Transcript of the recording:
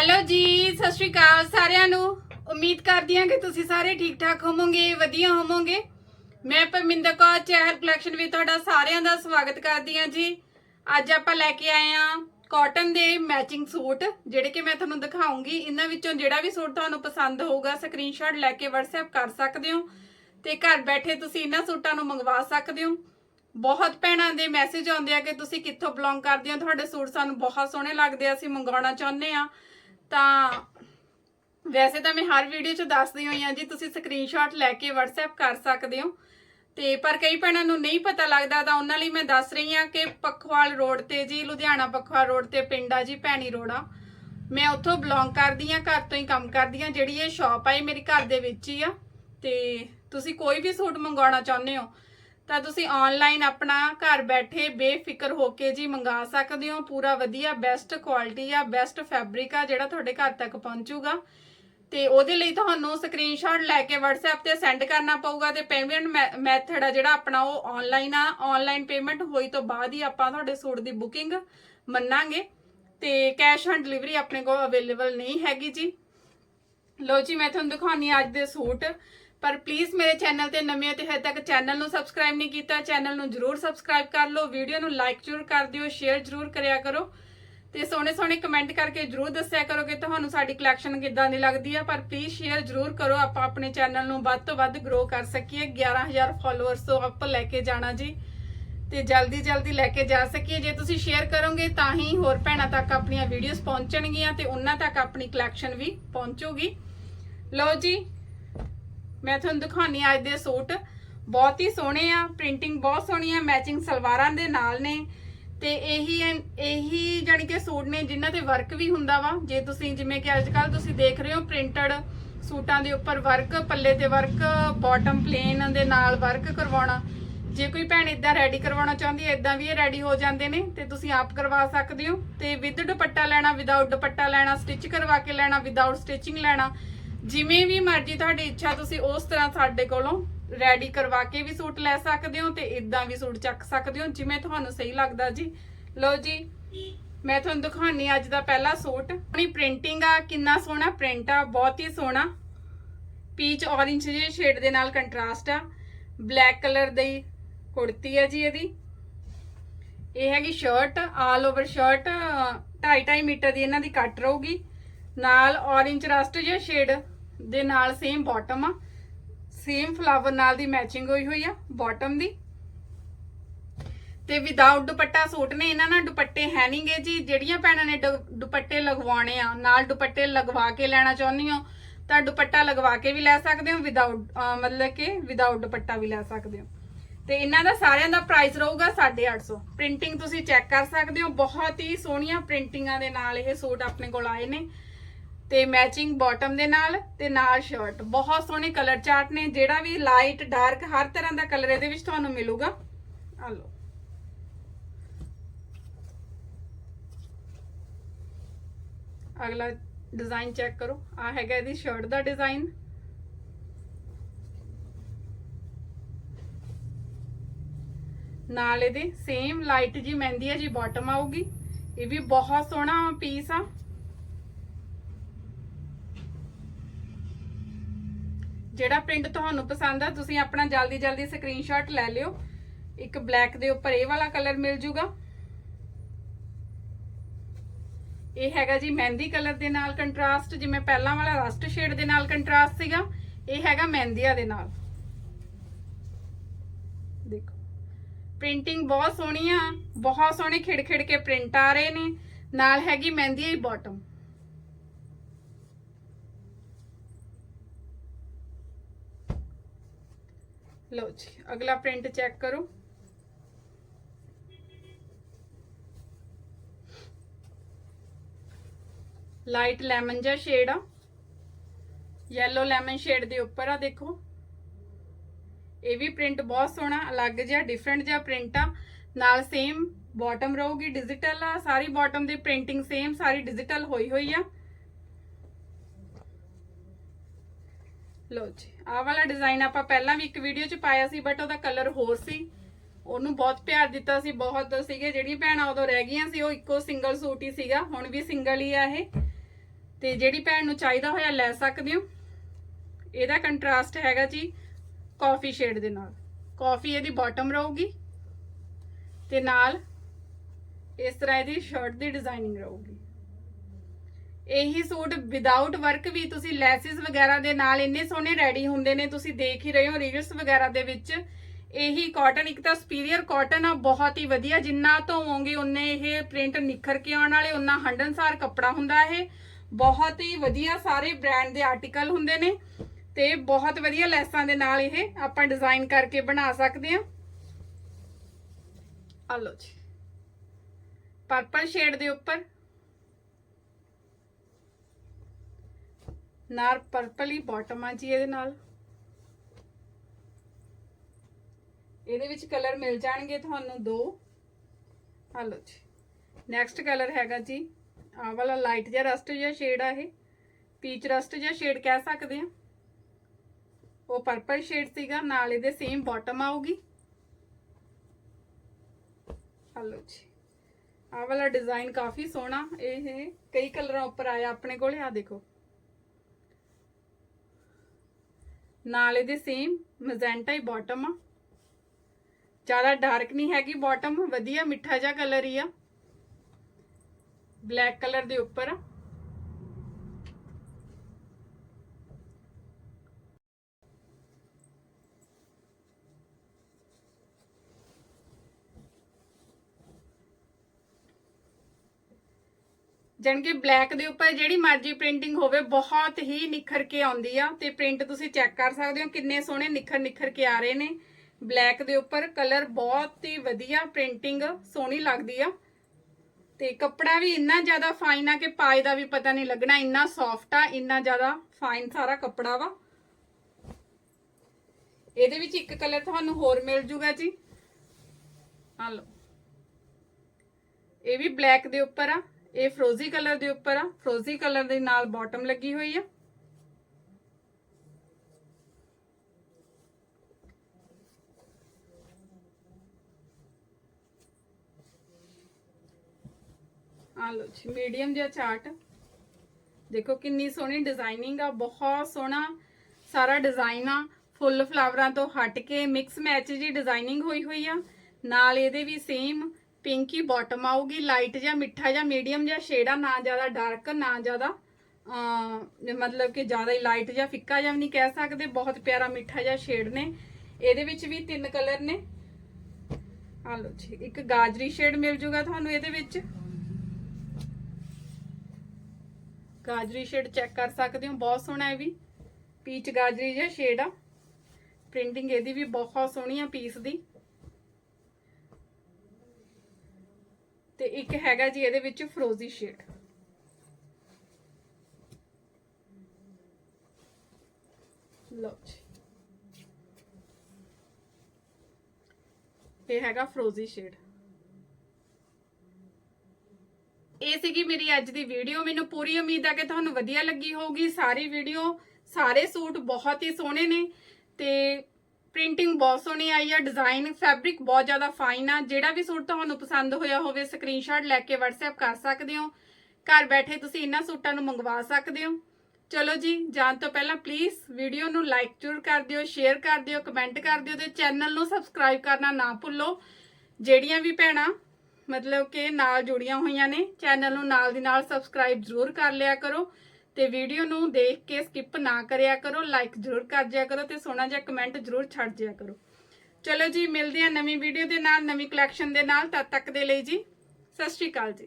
Hello ਜੀ, ਸਤਿ ਸ਼੍ਰੀ ਅਕਾਲ ਸਾਰਿਆਂ ਨੂੰ। ਉਮੀਦ ਕਰਦੀ ਹਾਂ ਕਿ ਤੁਸੀਂ ਸਾਰੇ ਠੀਕ ਠਾਕ ਹੋਵੋਗੇ, ਵਧੀਆ ਹੋਵੋਗੇ। ਮੈਂ ਪਰਮਿੰਦਰ ਕੌਰ ਚਹਿਰ ਕਲੈਕਸ਼ਨ ਵਿੱਚ ਤੁਹਾਡਾ ਸਾਰਿਆਂ ਦਾ ਸਵਾਗਤ ਕਰਦੀ ਹਾਂ ਜੀ। ਅੱਜ ਆਪਾਂ ਲੈ ਕੇ ਆਏ ਹਾਂ ਕਾਟਨ ਦੇ ਮੈਚਿੰਗ ਸੂਟ, ਜਿਹੜੇ ਕਿ ਮੈਂ ਤੁਹਾਨੂੰ ਦਿਖਾਉਂਗੀ। ਇਹਨਾਂ ਵਿੱਚੋਂ ਜਿਹੜਾ ਵੀ ਸੂਟ ਤੁਹਾਨੂੰ ਪਸੰਦ ਹੋਊਗਾ ਸਕਰੀਨਸ਼ਾਟ ਲੈ ਕੇ WhatsApp ਕਰ ਸਕਦੇ ਹੋ ਤੇ ਘਰ ਬੈਠੇ ਤੁਸੀਂ ਇਹਨਾਂ ਸੂਟਾਂ ਨੂੰ ਮੰਗਵਾ ਸਕਦੇ ਹੋ। ਬਹੁਤ ਭੈਣਾਂ ਦੇ ਮੈਸੇਜ ਆਉਂਦੇ ਆ ਕਿ ਤੁਸੀਂ ਕਿੱਥੋਂ ਬਿਲੋਂਗ ਕਰਦੇ ਹੋ। ਤੁਹਾਡੇ ਸੂਟ ਸਾਨੂੰ ਬਹੁਤ ਸੋਹਣੇ ਲੱਗਦੇ ਆ, ਅਸੀਂ ਮੰਗਵਾਉਣਾ ਚਾਹੁੰਦੇ ਆ ਤਾਂ ਵੈਸੇ ਤਾਂ ਮੈਂ ਹਰ ਵੀਡੀਓ 'ਚ ਦੱਸਦੀ ਹੋਈ ਆ ਜੀ, ਤੁਸੀਂ ਸਕਰੀਨਸ਼ਾਟ ਲੈ ਕੇ WhatsApp ਕਰ ਸਕਦੇ ਹੋ। ਤੇ ਪਰ ਕਈ ਭੈਣਾਂ ਨੂੰ ਨਹੀਂ ਪਤਾ ਲੱਗਦਾ, ਤਾਂ ਉਹਨਾਂ ਲਈ ਮੈਂ ਦੱਸ ਰਹੀ ਆ ਕਿ ਪਖਵਾਲ ਰੋਡ ਤੇ ਜੀ, ਲੁਧਿਆਣਾ ਪਖਵਾਲ ਰੋਡ ਤੇ ਪਿੰਡ ਆ ਜੀ, ਭੈਣੀ ਰੋੜਾ। ਮੈਂ ਉੱਥੋਂ ਬਿਲੋਂਗ ਕਰਦੀ ਆ ਘਰ ਤੋਂ ਹੀ ਕੰਮ ਕਰਦੀ ਆ ਜਿਹੜੀ ਇਹ ਸ਼ਾਪ ਆ, ਇਹ ਮੇਰੇ ਘਰ ਦੇ ਵਿੱਚ ਹੀ ਆ। ਤੇ ਤੁਸੀਂ ਕੋਈ ਵੀ ਸੂਟ ਮੰਗਵਾਉਣਾ ਚਾਹੁੰਦੇ ਹੋ ਤਾਂ ਤੁਸੀਂ ਆਨਲਾਈਨ ਆਪਣਾ ਘਰ ਬੈਠੇ ਬੇਫਿਕਰ ਹੋ ਕੇ ਜੀ ਮੰਗਾ ਸਕਦੇ ਹੋ। ਪੂਰਾ ਵਧੀਆ ਬੈਸਟ ਕੁਆਲਿਟੀ ਆ ਬੈਸਟ ਫੈਬਰਿਕ ਆ ਜਿਹੜਾ ਤੁਹਾਡੇ ਘਰ ਤੱਕ ਪਹੁੰਚੂਗਾ। ਤੇ ਉਹਦੇ ਲਈ ਤੁਹਾਨੂੰ ਸਕਰੀਨਸ਼ਾਟ ਲੈ ਕੇ WhatsApp ਤੇ ਸੈਂਡ ਕਰਨਾ ਪਊਗਾ ਤੇ ਪੇਮੈਂਟ ਮੈਥਡ ਆ ਜਿਹੜਾ ਆਪਣਾ ਉਹ ਆਨਲਾਈਨ ਆ। ਆਨਲਾਈਨ ਪੇਮੈਂਟ ਹੋਈ ਤੋਂ ਬਾਅਦ ਹੀ ਆਪਾਂ ਤੁਹਾਡੇ ਸੂਟ ਦੀ ਬੁਕਿੰਗ ਮੰਨਾਂਗੇ। ਤੇ ਕੈਸ਼ ਔਨ ਡਿਲੀਵਰੀ ਆਪਣੇ ਕੋਲ ਅਵੇਲੇਬਲ ਨਹੀਂ ਹੈਗੀ ਜੀ। ਲੋ ਜੀ, ਮੈਂ ਤੁਹਾਨੂੰ ਦਿਖਾਉਣੀ ਅੱਜ ਦੇ ਸੂਟ। ਪਰ ਪਲੀਜ਼ ਮੇਰੇ ਚੈਨਲ ਤੇ ਨਵੇਂ ਹੋ ਤੇ ਹਜੇ ਤੱਕ ਚੈਨਲ ਨੂੰ ਸਬਸਕ੍ਰਾਈਬ ਨਹੀਂ ਕੀਤਾ ਚੈਨਲ ਨੂੰ ਜਰੂਰ ਸਬਸਕ੍ਰਾਈਬ ਕਰ ਲਓ ਵੀਡੀਓ ਨੂੰ ਲਾਈਕ ਜਰੂਰ ਕਰ ਦਿਓ ਸ਼ੇਅਰ ਜਰੂਰ ਕਰਿਆ ਕਰੋ ਤੇ ਸੋਹਣੇ ਸੋਹਣੇ ਕਮੈਂਟ ਕਰਕੇ ਜਰੂਰ ਦੱਸਿਆ ਕਰੋ ਕਿ ਤੁਹਾਨੂੰ ਸਾਡੀ ਕਲੈਕਸ਼ਨ ਕਿੱਦਾਂ ਦੀ ਲੱਗਦੀ ਆ, ਪਰ ਪਲੀਜ਼ ਸ਼ੇਅਰ ਜਰੂਰ ਕਰੋ, ਆਪਾਂ ਆਪਣੇ ਚੈਨਲ ਨੂੰ ਵੱਧ ਤੋਂ ਵੱਧ ਗਰੋ ਕਰ ਸਕੀਏ 11000 ਫਾਲੋਅਰਸ ਤੋਂ ਆਪਾਂ ਲੈ ਕੇ ਜਾਣਾ ਜੀ, ਤੇ ਜਲਦੀ ਜਲਦੀ ਲੈ ਕੇ ਜਾ ਸਕੀਏ, ਜੇ ਤੁਸੀਂ ਸ਼ੇਅਰ ਕਰੋਗੇ ਤਾਂ ਹੀ ਹੋਰ ਭੈਣਾਂ ਤੱਕ ਆਪਣੀਆਂ ਵੀਡੀਓਜ਼ ਪਹੁੰਚਣਗੀਆਂ ਤੇ ਉਹਨਾਂ ਤੱਕ ਆਪਣੀ ਕਲੈਕਸ਼ਨ ਵੀ ਪਹੁੰਚੂਗੀ। ਲਓ ਜੀ ਮੈਂ ਤੁਹਾਨੂੰ ਦਿਖਾਉਣੀ ਅੱਜ ਦੇ ਸੂਟ। ਬਹੁਤ ਹੀ ਸੋਹਣੇ ਆ ਪ੍ਰਿੰਟਿੰਗ ਬਹੁਤ ਸੋਹਣੀ ਆ ਮੈਚਿੰਗ ਸਲਵਾਰਾਂ ਦੇ ਨਾਲ ਨੇ। ਤੇ ਇਹੀ ਇਹੀ ਜਾਨੀ ਕਿ ਸੂਟ ਨੇ ਜਿਨ੍ਹਾਂ ਤੇ ਵਰਕ ਵੀ ਹੁੰਦਾ ਵਾ। ਜੇ ਤੁਸੀਂ ਜਿਵੇਂ ਕਿ ਅੱਜ ਕੱਲ ਤੁਸੀਂ ਦੇਖ ਰਹੇ ਹੋ ਪ੍ਰਿੰਟਡ ਸੂਟਾਂ ਦੇ ਉੱਪਰ ਵਰਕ ਪੱਲੇ ਤੇ ਵਰਕ ਬਾਟਮ ਪਲੇਨ ਦੇ ਨਾਲ ਵਰਕ ਕਰਵਾਉਣਾ। ਜੇ ਕੋਈ ਭੈਣ ਇਦਾਂ ਰੈਡੀ ਕਰਵਾਉਣਾ ਚਾਹੁੰਦੀ ਹੈ ਇਦਾਂ ਵੀ ਇਹ ਰੈਡੀ ਹੋ ਜਾਂਦੇ ਨੇ, ਤੇ ਤੁਸੀਂ ਆਪ ਕਰਵਾ ਸਕਦੇ ਹੋ। ਤੇ ਵਿਦ ਦੁਪੱਟਾ ਲੈਣਾ ਵਿਦਆਊਟ ਦੁਪੱਟਾ ਲੈਣਾ ਸਟਿਚ ਕਰਵਾ ਕੇ ਲੈਣਾ ਵਿਦਆਊਟ ਸਟਿਚਿੰਗ ਲੈਣਾ। ਜਿਵੇਂ ਵੀ ਮਰਜ਼ੀ ਤੁਹਾਡੀ ਇੱਛਾ, ਤੁਸੀਂ ਉਸ ਤਰ੍ਹਾਂ ਸਾਡੇ ਕੋਲੋਂ ਰੈਡੀ ਕਰਵਾ ਕੇ ਵੀ ਸੂਟ ਲੈ ਸਕਦੇ ਹੋ ਤੇ ਇਦਾਂ ਵੀ ਸੂਟ ਚੱਕ ਸਕਦੇ ਹੋ, ਜਿਵੇਂ ਤੁਹਾਨੂੰ ਸਹੀ ਲੱਗਦਾ ਜੀ। ਲਓ ਜੀ, ਮੈਂ ਤੁਹਾਨੂੰ ਦਿਖਾਉਣੀ ਅੱਜ ਦਾ ਪਹਿਲਾ ਸੂਟ। ਆਪਣੀ ਪ੍ਰਿੰਟਿੰਗ ਆ, ਕਿੰਨਾ ਸੋਹਣਾ ਪ੍ਰਿੰਟ ਆ, ਬਹੁਤ ਹੀ ਸੋਹਣਾ। ਪੀਚ ਔਰੇਂਜ ਜਿਹੇ ਸ਼ੇਡ ਦੇ ਨਾਲ ਕੰਟਰਾਸਟ ਆ। ਬਲੈਕ ਕਲਰ ਦੀ ਕੁੜਤੀ ਹੈ ਜੀ ਇਹਦੀ। ਇਹ ਹੈਗੀ shirt all over shirt 2.5 metre ਦੀ ਇਹਨਾਂ ਦੀ ਕੱਟ ਰਹੂਗੀ। ਨਾਲ ਔਰੇਂਜ ਰਸਟ ਜਿਹਾ ਸ਼ੇਡ ਦੇ ਨਾਲ ਸੇਮ ਬਾਟਮ ਆ। ਸੇਮ ਫਲਾਵਰ ਨਾਲ ਦੀ ਮੈਚਿੰਗ ਹੋਈ ਹੋਈ ਆ ਬਾਟਮ ਦੀ। ਤੇ ਵਿਦਆਊਟ ਦੁਪੱਟਾ ਸੂਟ ਨੇ, ਇਹਨਾਂ ਨਾਲ ਦੁਪੱਟੇ ਹੈ ਨਹੀਂਗੇ ਜੀ। ਜਿਹੜੀਆਂ ਭੈਣਾਂ ਨੇ ਦੁਪੱਟੇ ਲਗਵਾਉਣੇ ਆ, ਨਾਲ ਦੁਪੱਟੇ ਲਗਵਾ ਕੇ ਲੈਣਾ ਚਾਹੁੰਦੀ ਹੋ, ਤਾਂ ਦੁਪੱਟਾ ਲਗਵਾ ਕੇ ਵੀ ਲੈ ਸਕਦੇ ਹੋ ਵਿਦਆਊਟ ਮਤਲਬ ਕਿ ਵਿਦਆਊਟ ਦੁਪੱਟਾ ਵੀ ਲੈ ਸਕਦੇ ਹੋ। ਤੇ ਇਹਨਾਂ ਦਾ ਸਾਰਿਆਂ ਦਾ ਪ੍ਰਾਈਸ ਰਹੂਗਾ 850 ਪ੍ਰਿੰਟਿੰਗ ਤੁਸੀਂ ਚੈੱਕ ਕਰ ਸਕਦੇ ਹੋ, ਬਹੁਤ ਹੀ ਸੋਹਣੀਆਂ ਪ੍ਰਿੰਟਿੰਗਾਂ ਦੇ ਨਾਲ ਇਹ ਸੂਟ ਆਪਣੇ ਕੋਲ ਆਏ ਨੇ। ਤੇ ਮੈਚਿੰਗ ਬਾਟਮ ਦੇ ਨਾਲ ਤੇ ਨਾਲ ਸ਼ਰਟ ਬਹੁਤ ਸੋਹਣੇ ਕਲਰ ਚਾਰਟ ਨੇ, ਜਿਹੜਾ ਵੀ ਲਾਈਟ ਡਾਰਕ ਹਰ ਤਰ੍ਹਾਂ ਦਾ ਕਲਰ ਇਹਦੇ ਵਿੱਚ ਤੁਹਾਨੂੰ ਮਿਲੂਗਾ। ਆ ਲਓ। ਅਗਲਾ ਡਿਜ਼ਾਈਨ ਚੈੱਕ ਕਰੋ। ਆ ਹੈਗਾ ਇਹਦੀ ਸ਼ਰਟ ਦਾ ਡਿਜ਼ਾਈਨ ਨਾਲ ਇਹਦੇ ਸੇਮ ਲਾਈਟ ਜੀ ਮਹਿੰਦੀ ਹੈ ਜੀ ਬਾਟਮ ਆਊਗੀ। ਇਹ ਵੀ ਬਹੁਤ ਸੋਹਣਾ ਪੀਸ ਆ। ਜਿਹੜਾ ਪ੍ਰਿੰਟ ਤੁਹਾਨੂੰ ਪਸੰਦ ਆ, ਤੁਸੀਂ ਆਪਣਾ ਜਲਦੀ ਜਲਦੀ ਸਕਰੀਨਸ਼ਾਟ ਲੈ ਲਿਓ। ਇੱਕ ਬਲੈਕ ਦੇ ਉੱਪਰ ਇਹ ਵਾਲਾ ਕਲਰ ਮਿਲ ਜੂਗਾ। ਇਹ ਹੈਗਾ ਜੀ ਮਹਿੰਦੀ ਕਲਰ ਦੇ ਨਾਲ ਕੰਟਰਾਸਟ ਜਿਵੇਂ ਪਹਿਲਾਂ ਵਾਲਾ ਰਸਟ ਸ਼ੇਡ ਦੇ ਨਾਲ ਕੰਟਰਾਸਟ ਸੀਗਾ, ਇਹ ਹੈਗਾ ਮਹਿੰਦੀਆ ਦੇ ਨਾਲ। ਦੇਖੋ ਪ੍ਰਿੰਟਿੰਗ ਬਹੁਤ ਸੋਹਣੀ ਆ, ਬਹੁਤ ਸੋਹਣੇ ਖਿੜ ਖਿੜ ਕੇ ਪ੍ਰਿੰਟ ਆ ਰਹੇ ਨੇ, ਨਾਲ ਹੈਗੀ ਮਹਿੰਦੀਆ ਹੀ ਬਾਟਮ ਲਓ ਜੀ ਅਗਲਾ ਪ੍ਰਿੰਟ ਚੈੱਕ ਕਰੋ ਲਾਈਟ ਲੈਮਨ ਜਿਹਾ ਸ਼ੇਡ ਆ ਯੈਲੋ ਲੈਮਨ ਸ਼ੇਡ ਦੇ ਉੱਪਰ ਆ ਦੇਖੋ ਇਹ ਵੀ ਪ੍ਰਿੰਟ ਬਹੁਤ ਸੋਹਣਾ ਅਲੱਗ ਜਿਹਾ ਡਿਫਰੈਂਟ ਜਿਹਾ ਪ੍ਰਿੰਟ ਆ ਨਾਲ ਸੇਮ ਬਾਟਮ ਰਹੂਗੀ ਡਿਜੀਟਲ ਆ ਸਾਰੀ ਬਾਟਮ ਦੀ ਪ੍ਰਿੰਟਿੰਗ ਸੇਮ ਸਾਰੀ ਡਿਜੀਟਲ ਹੋਈ ਹੋਈ ਆ ਲੋ ਜੀ ਆਹ ਵਾਲਾ ਡਿਜ਼ਾਈਨ ਆਪਾਂ ਪਹਿਲਾਂ ਵੀ ਇੱਕ ਵੀਡੀਓ 'ਚ ਪਾਇਆ ਸੀ ਬਟ ਉਹਦਾ ਕਲਰ ਹੋਰ ਸੀ। ਉਹਨੂੰ ਬਹੁਤ ਪਿਆਰ ਦਿੱਤਾ ਸੀ, ਬਹੁਤ ਸੀਗੇ, ਜਿਹੜੀਆਂ ਭੈਣਾਂ ਉਦੋਂ ਰਹਿ ਗਈਆਂ ਸੀ, ਉਹ ਇੱਕੋ ਸਿੰਗਲ ਸੂਟ ਹੀ ਸੀਗਾ, ਹੁਣ ਵੀ ਸਿੰਗਲ ਹੀ ਆ ਇਹ। ਤੇ ਜਿਹੜੀ ਭੈਣ ਨੂੰ ਚਾਹੀਦਾ ਹੋਇਆ ਲੈ ਸਕਦੇ ਹੋ। ਇਹਦਾ ਕੰਟਰਾਸਟ ਹੈਗਾ ਜੀ ਕਾਫੀ ਸ਼ੇਡ ਦੇ ਨਾਲ। ਕਾਫੀ ਇਹਦੀ ਬਾਟਮ ਰਹੂਗੀ ਤੇ ਨਾਲ ਇਸ ਤਰ੍ਹਾਂ ਇਹਦੀ ਸ਼ਰਟ ਦੀ ਡਿਜ਼ਾਈਨਿੰਗ ਰਹੂਗੀ। ਇਹੀ ਸੂਟ ਵਿਦਆਊਟ ਵਰਕ ਵੀ ਤੁਸੀਂ ਲੈਸਿਸ ਵਗੈਰਾ ਦੇ ਨਾਲ ਇੰਨੇ ਸੋਹਣੇ ਰੈਡੀ ਹੁੰਦੇ ਨੇ, ਤੁਸੀਂ ਦੇਖ ਹੀ ਰਹੇ ਹੋ ਰੀਲਸ ਵਗੈਰਾ ਦੇ ਵਿੱਚ। ਇਹੀ ਕਾਟਨ ਇੱਕ ਤਾਂ ਸੁਪੀਰੀਅਰ ਕਾਟਨ ਆ, ਬਹੁਤ ਹੀ ਵਧੀਆ। ਜਿੰਨਾ ਧੋਵੋਗੇ ਉਨੇ ਇਹ ਪ੍ਰਿੰਟ ਨਿਖਰ ਕੇ ਆਉਣ ਵਾਲੇ ਉਨਾ ਹੰਡਨਸਾਰ ਕੱਪੜਾ ਹੁੰਦਾ ਇਹ। ਬਹੁਤ ਹੀ ਵਧੀਆ ਸਾਰੇ ਬ੍ਰਾਂਡ ਦੇ ਆਰਟੀਕਲ ਹੁੰਦੇ ਨੇ ਤੇ ਬਹੁਤ ਵਧੀਆ ਲੈਸਾਂ ਦੇ ਨਾਲ ਇਹ ਆਪਾਂ ਡਿਜ਼ਾਈਨ ਕਰਕੇ ਬਣਾ ਸਕਦੇ ਹਾਂ। ਆ ਲਓ ਜੀ। ਪਰਪਲ ਸ਼ੇਡ ਦੇ ਉੱਪਰ। ਨਾਲ ਪਰਪਲ ਹੀ ਬਾਟਮ ਆ ਜੀ ਇਹਦੇ ਨਾਲ। ਇਹਦੇ ਵਿੱਚ ਕਲਰ ਮਿਲ ਜਾਣਗੇ ਤੁਹਾਨੂੰ ਦੋ। ਆ ਲਓ ਜੀ। ਨੈਕਸਟ ਕਲਰ ਹੈਗਾ ਜੀ। ਆਹ ਵਾਲਾ ਲਾਈਟ ਜਿਹਾ ਰਸਟ ਜਿਹਾ ਸ਼ੇਡ ਆ ਇਹ। ਪੀਚ ਰਸਟ ਜਿਹਾ ਸ਼ੇਡ ਕਹਿ ਸਕਦੇ ਆ। ਉਹ ਪਰਪਲ ਸ਼ੇਡ ਸੀਗਾ, ਨਾਲ ਇਹਦੇ ਸੇਮ ਬਾਟਮ ਆਊਗੀ। ਆ ਲਓ ਜੀ। ਆਹ ਵਾਲਾ ਡਿਜ਼ਾਈਨ ਕਾਫੀ ਸੋਹਣਾ। ਇਹ ਕਈ ਕਲਰਾਂ ਉੱਪਰ ਆਇਆ ਆਪਣੇ ਕੋਲੇ ਆ ਦੇਖੋ। ਨਾਲ ਇਹਦੇ ਸੇਮ ਮਜੈਂਟਾ ਹੀ ਬਾਟਮ ਆ। ਜ਼ਿਆਦਾ ਡਾਰਕ ਨਹੀਂ ਹੈਗੀ ਬਾਟਮ ਵਧੀਆ ਮਿੱਠਾ ਜਿਹਾ ਕਲਰ ਹੀ ਆ। ਬਲੈਕ ਕਲਰ ਦੇ ਉੱਪਰ ਆ। ਜਾਣੀ ਕਿ ਬਲੈਕ ਦੇ ਉੱਪਰ ਜਿਹੜੀ ਮਰਜ਼ੀ ਪ੍ਰਿੰਟਿੰਗ ਹੋਵੇ, ਬਹੁਤ ਹੀ ਨਿਖਰ ਕੇ ਆਉਂਦੀ ਆ ਤੇ ਪ੍ਰਿੰਟ ਤੁਸੀਂ ਚੈੱਕ ਕਰ ਸਕਦੇ ਹੋ ਕਿੰਨੇ ਸੋਹਣੇ ਨਿਖਰ ਨਿਖਰ ਕੇ ਆ ਰਹੇ ਨੇ। ਬਲੈਕ ਦੇ ਉੱਪਰ ਕਲਰ ਬਹੁਤ ਹੀ ਵਧੀਆ, ਪ੍ਰਿੰਟਿੰਗ ਸੋਹਣੀ ਲੱਗਦੀ ਆ। ਤੇ ਕੱਪੜਾ ਵੀ ਇੰਨਾ ਜ਼ਿਆਦਾ ਫਾਈਨ ਆ ਕਿ ਪਾਏ ਦਾ ਵੀ ਪਤਾ ਨਹੀਂ ਲੱਗਣਾ, ਇੰਨਾ ਸੌਫਟ ਆ, ਇੰਨਾ ਜ਼ਿਆਦਾ ਫਾਈਨ ਸਾਰਾ ਕੱਪੜਾ ਵਾ। ਇਹਦੇ ਵਿੱਚ ਇੱਕ ਕਲਰ ਤੁਹਾਨੂੰ ਹੋਰ ਮਿਲ ਜੂਗਾ ਜੀ। ਆ ਲਓ। ਇਹ ਵੀ ਬਲੈਕ ਦੇ ਉੱਪਰ ਆ। ਇਹ ਫਰੋਜ਼ੀ ਕਲਰ ਦੇ ਉੱਪਰ ਆ। ਫਰੋਜ਼ੀ ਕਲਰ ਦੇ ਨਾਲ ਬਾਟਮ ਲੱਗੀ ਹੋਈ ਆ। ਆ ਲੋ ਜੀ ਮੀਡੀਅਮ ਜਿਹਾ ਚਾਰਟ ਦੇਖੋ ਕਿੰਨੀ ਸੋਹਣੀ ਡਿਜ਼ਾਈਨਿੰਗ ਆ, ਬਹੁਤ ਸੋਹਣਾ ਸਾਰਾ ਡਿਜ਼ਾਈਨ ਆ। ਫੁੱਲ ਫਲਾਵਰਾਂ ਤੋਂ ਹਟ ਕੇ ਮਿਕਸ ਮੈਚ ਜੀ ਡਿਜ਼ਾਈਨਿੰਗ ਹੋਈ ਹੋਈ ਆ। ਨਾਲ ਇਹਦੇ ਵੀ ਸੇਮ ਪਿੰਕੀ ਬਾਟਮ ਆਊਗੀ ਲਾਈਟ ਜਾਂ ਮਿੱਠਾ ਜਾਂ ਮੀਡੀਅਮ ਜਾਂ ਸ਼ੇਡ ਆ, ਨਾ ਜ਼ਿਆਦਾ ਡਾਰਕ ਨਾ ਜ਼ਿਆਦਾ ਮਤਲਬ ਕਿ ਜ਼ਿਆਦਾ ਹੀ ਲਾਈਟ ਜਾਂ ਫਿੱਕਾ ਜਾਂ ਵੀ ਨਹੀਂ ਕਹਿ ਸਕਦੇ, ਬਹੁਤ ਪਿਆਰਾ ਮਿੱਠਾ ਜਿਹਾ ਸ਼ੇਡ ਨੇ। ਇਹਦੇ ਵਿੱਚ ਵੀ ਤਿੰਨ ਕਲਰ ਨੇ। ਆ ਲਓ ਜੀ, ਇੱਕ ਗਾਜਰੀ ਸ਼ੇਡ ਮਿਲ ਜੂਗਾ ਤੁਹਾਨੂੰ ਇਹਦੇ ਵਿੱਚ। ਗਾਜਰੀ ਸ਼ੇਡ ਚੈੱਕ ਕਰ ਸਕਦੇ ਹੋ, ਬਹੁਤ ਸੋਹਣਾ ਇਹ ਵੀ। ਪੀਚ ਗਾਜਰੀ ਜਿਹਾ ਸ਼ੇਡ ਆ। ਪ੍ਰਿੰਟਿੰਗ ਇਹਦੀ ਵੀ ਬਹੁਤ ਸੋਹਣੀ ਆ ਪੀਸ ਦੀ। ਤੇ ਇੱਕ ਹੈਗਾ ਜੀ ਇਹਦੇ ਵਿੱਚ ਫਰੋਜ਼ੀ ਸ਼ੇਡ। ਲਓ ਜੀ। ਇਹ ਹੈਗਾ ਫਰੋਜ਼ੀ ਸ਼ੇਡ। ਇਹ ਸੀਗੀ ਮੇਰੀ ਅੱਜ ਦੀ ਵੀਡੀਓ। ਮੈਨੂੰ ਪੂਰੀ ਉਮੀਦ ਆ ਕਿ ਤੁਹਾਨੂੰ ਵਧੀਆ ਲੱਗੀ ਹੋਊਗੀ। ਸਾਰੀ ਵੀਡੀਓ, ਸਾਰੇ ਸੂਟ ਬਹੁਤ ਹੀ ਸੋਹਣੇ ਨੇ ਤੇ ਪ੍ਰਿੰਟਿੰਗ ਬਹੁਤ ਸੋਹਣੀ ਆਈ ਆ ਡਿਜ਼ਾਈਨ ਫੈਬਰਿਕ ਬਹੁਤ ਜ਼ਿਆਦਾ ਫਾਈਨ ਆ। ਜਿਹੜਾ ਵੀ ਸੂਟ ਤੁਹਾਨੂੰ ਪਸੰਦ ਹੋਇਆ ਹੋਵੇ ਸਕਰੀਨਸ਼ਾਟ ਲੈ ਕੇ WhatsApp ਕਰ ਸਕਦੇ ਹੋ। ਘਰ ਬੈਠੇ ਤੁਸੀਂ ਇਹਨਾਂ ਸੂਟਾਂ ਨੂੰ ਮੰਗਵਾ ਸਕਦੇ ਹੋ। ਚਲੋ ਜੀ, ਜਾਣ ਤੋਂ ਪਹਿਲਾਂ ਪਲੀਜ਼ ਵੀਡੀਓ ਨੂੰ ਲਾਈਕ ਜ਼ਰੂਰ ਕਰ ਦਿਓ ਸ਼ੇਅਰ ਕਰ ਦਿਓ ਕਮੈਂਟ ਕਰ ਦਿਓ ਤੇ ਚੈਨਲ ਨੂੰ ਸਬਸਕ੍ਰਾਈਬ ਕਰਨਾ ਨਾ ਭੁੱਲੋ। ਜਿਹੜੀਆਂ ਵੀ ਭੈਣਾਂ, ਮਤਲਬ ਕਿ ਨਾਲ ਜੁੜੀਆਂ ਹੋਈਆਂ ਨੇ ਚੈਨਲ ਨੂੰ ਨਾਲ ਦੀ ਨਾਲ ਸਬਸਕ੍ਰਾਈਬ ਜ਼ਰੂਰ ਕਰ ਲਿਆ ਕਰੋ। ਤੇ ਵੀਡੀਓ ਨੂੰ ਦੇਖ ਕੇ ਸਕਿਪ ਨਾ ਕਰਿਆ ਕਰੋ ਲਾਈਕ ਜ਼ਰੂਰ ਕਰ ਦਿਆ ਕਰੋ ਤੇ ਸੋਹਣਾ ਜਿਹਾ ਕਮੈਂਟ ਜ਼ਰੂਰ ਛੱਡ ਜਿਆ ਕਰੋ। ਚਲੋ ਜੀ, ਮਿਲਦੇ ਹਾਂ ਨਵੀਂ ਵੀਡੀਓ ਦੇ ਨਾਲ, ਨਵੀਂ ਕਲੈਕਸ਼ਨ ਦੇ ਨਾਲ, ਤਦ ਤੱਕ ਦੇ ਲਈ ਜੀ, ਸਤਿ ਸ਼੍ਰੀ ਅਕਾਲ ਜੀ।